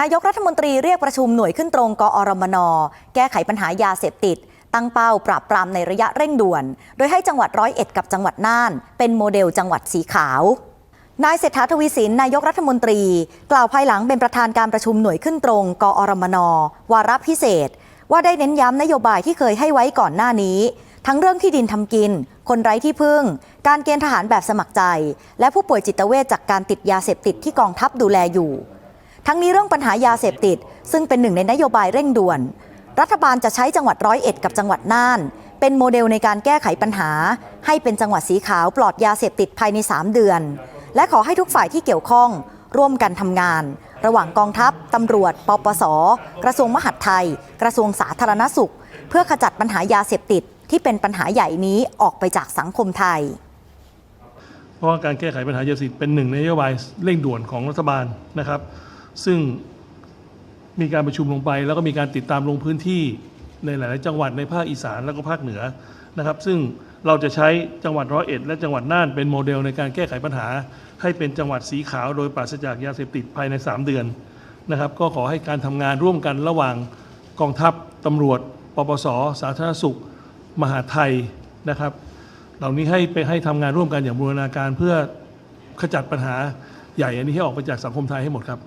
นายกรัฐมนตรีเรียกประชุมหน่วยขึ้นตรงกอรมน แก้ไขปัญหายาเสพติด ตั้งเป้าปราบปรามในระยะเร่งด่วน โดยให้จังหวัดร้อยเอ็ดกับจังหวัดน่าน เป็นโมเดลจังหวัดสีขาวนายเศรษฐาทวีสินนายกรัฐมนตรี กล่าวภายหลังเป็นประธานการประชุมหน่วยขึ้นตรง กอรมน วาระพิเศษ ว่าได้เน้นย้ำนโยบายที่เคยให้ไว้ก่อนหน้านี้ ทั้งเรื่องที่ดินทำกิน คนไร้ที่พึ่ง การเกณฑ์ทหารแบบสมัครใจ และผู้ป่วยจิตเวชจากการติดยาเสพติดที่กองทัพดูแลอยู่ ทั้งนี้เรื่องปัญหายาเสพติด ซึ่งเป็นหนึ่งในนโยบายเร่งด่วน รัฐบาลจะใช้จังหวัดร้อยเอ็ดกับจังหวัดน่าน เป็นโมเดลในการแก้ไขปัญหา ให้เป็นจังหวัดสีขาวปลอดยาเสพติดภายใน 3 เดือน และขอให้ทุกฝ่ายที่เกี่ยวข้อง ร่วมกันทำงาน ระหว่างกองทัพตำรวจ ปปส กระทรวงมหาดไทย กระทรวงสาธารณสุข เพื่อขจัดปัญหายาเสพติดที่เป็นปัญหาใหญ่นี้ออกไปจากสังคมไทยเพราะการแก้ไขปัญหายาเสพติดเป็นหนึ่งในนโยบายเร่งด่วนของรัฐบาลนะครับ ซึ่งมีการประชุมลงไป แล้วก็มีการติดตามลงพื้นที่ในหลาย ๆ จังหวัดในภาคอีสานแล้วก็ภาคเหนือนะครับ ซึ่งเราจะใช้จังหวัดร้อยเอ็ดและจังหวัดน่านเป็นโมเดลในการแก้ไขปัญหา ให้เป็นจังหวัดสีขาวโดยปราศจากยาเสพติดภายใน 3 เดือนนะครับ ก็ขอให้การทำงานร่วมกันระหว่างกองทัพตำรวจ ปปส สาธารณสุข มหาไทยนะครับ เหล่านี้ให้ไปให้ทำงานร่วมกันอย่างบูรณาการเพื่อขจัดปัญหาใหญ่อันนี้ให้ออกไปจากสังคมไทยให้หมดครับ